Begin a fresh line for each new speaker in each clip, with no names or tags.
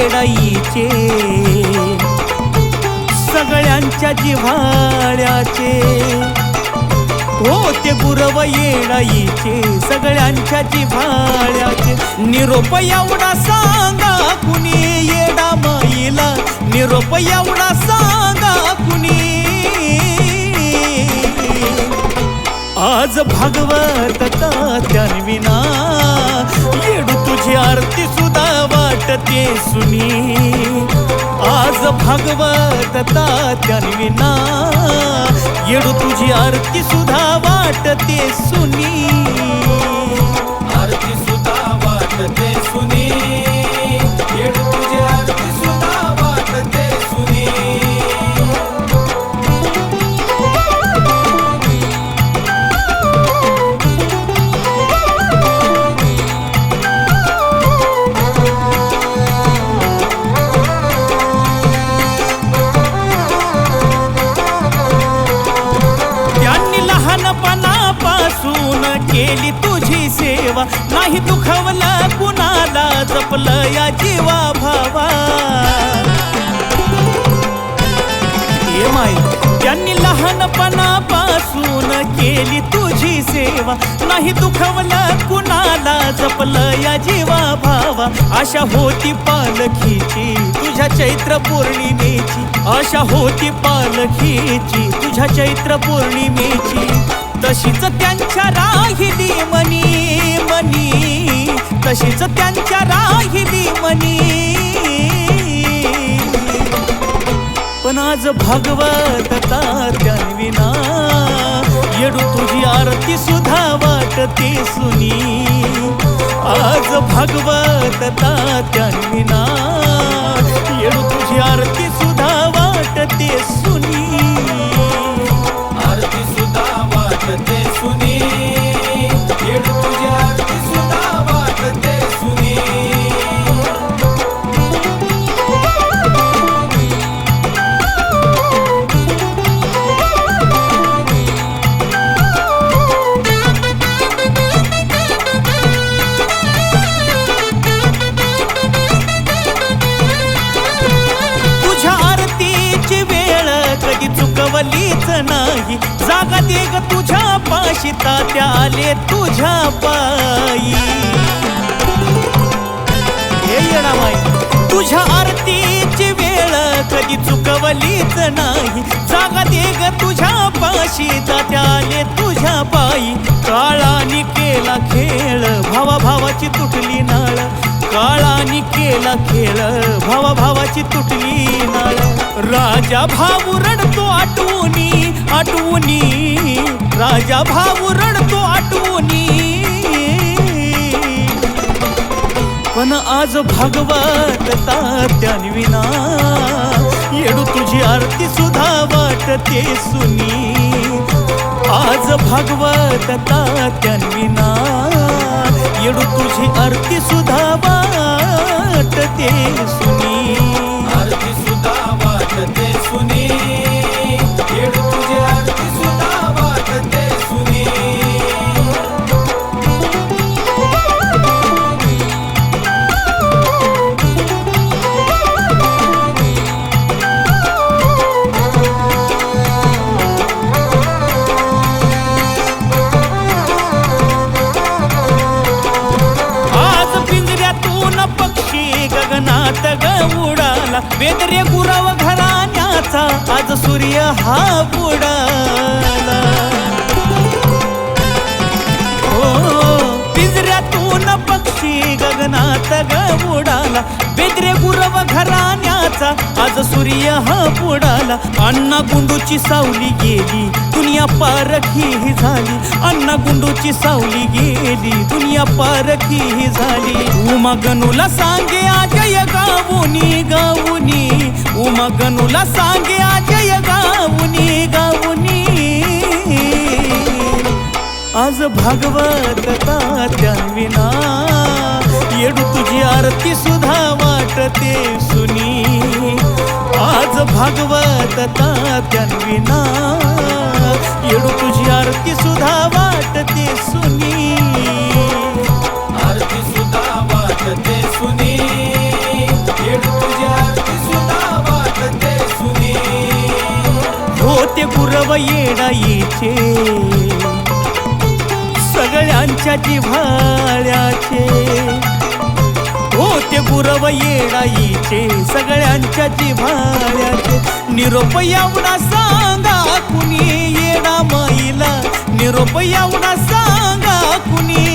येडाईचे सगळ्यांच्या जिव्हाळ्याचे. हो ते गुरव येडाईचे सगळ्यांच्या जिव्हाळ्याचे. निरोप एवढा सांगा कुणी येडा माईला निरोप एवढा सांगा कुणी. आज भागवत तात्यान्विना येडू तुझी आरती वाटते सुनी. आज भागवत तात्यान्विना येडू तुझी आरती सुद्धा वाटते सुनी. केली तुझी सेवा. नाही दुखवलं कुणाला जपलं या जीवा भावा ये माई त्यांनी लहानपणापासून केली तुझी सेवा. नाही दुखवलं कुणाला जपलं या जीवा भावा आशा होती पालखीची तुझ्या चैत्र पौर्णिमेची. आशा होती पालखीची तुझ्या चैत्र पौर्णिमेची. तशीच त्यांच्या राहिली मनी मनी. तशीच त्यांच्या राहिली मनी. पण आज भागवत तात्यान्विना येडू तुझी आरती सुद्धा वाटते सुनी. आज भागवत तात्यान्विना येडू तुझी आरती सुद्धा वाटते सुनी नाही. जागा दे ग तुझ्या पाशी तात्या आले तुझ्या पायी. हे तुझ्या आरतीची वेळ कधी चुकवलीच नाही. जागा दे ग तुझ्या पाशी तात्या आले तुझ्या पायी. काळानी केला खेळ भावा भावाची तुटली नाळ. काळानी केला खेळ भावा भावाची तुटली नाळ. राजा भाऊ रडतो आठवणी राजा भाऊ रडतो आठवणी. पण आज भागवत तात्यान्विना येडू तुझी आरती सुद्धा वाटते सुनी. आज भागवत तात्यान्विना येडू तुझी आरती सुद्धा वाटते सुनी उडाला वेदरे गुराव घराण्याचा आज सूर्य हा बुडाला. हो पिंजऱ्यातून पक्षी गगनात ग उडाला बेदरे गुरव घराण्याचा आज सूर्य हा बुडाला. अण्णा गुंडूची सावली गेली दुनिया पारखी ही झाली. अण्णा गुंडूची सावली गेली दुनिया पारखी ही झाली. उमा गणूला सांगे आजय गावुनी गावुनी. मगनुला सांगे आजय गाऊनी गाऊनी. आज भागवत तात्यान्विना येडू तुझी आरती सुद्धा वाटते सुनी. आज भागवत तात्यान्विना येडू तुझी आरती
आरती सुद्धा वाटते सुनी.
गुरव येडाईचे सगळ्यांच्या जिव्हाळ्याचे. हो ते गुरव येडाईचे सगळ्यांच्या जिव्हाळ्याचे. निरोप एवढा सांगा कुणी येडा माईला. निरोप एवढा सांगा कुणी.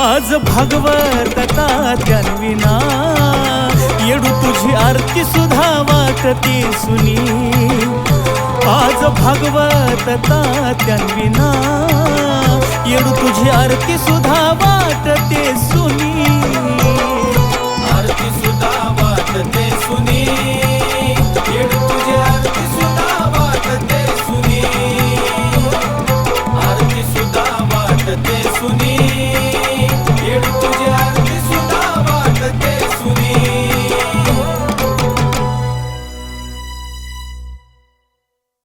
आज भागवत जन्मिना येडू तुझी आरती सुधा वाटते सुनी. आज भागवत तात्यांविना येडू तुझी आरती सुधावा.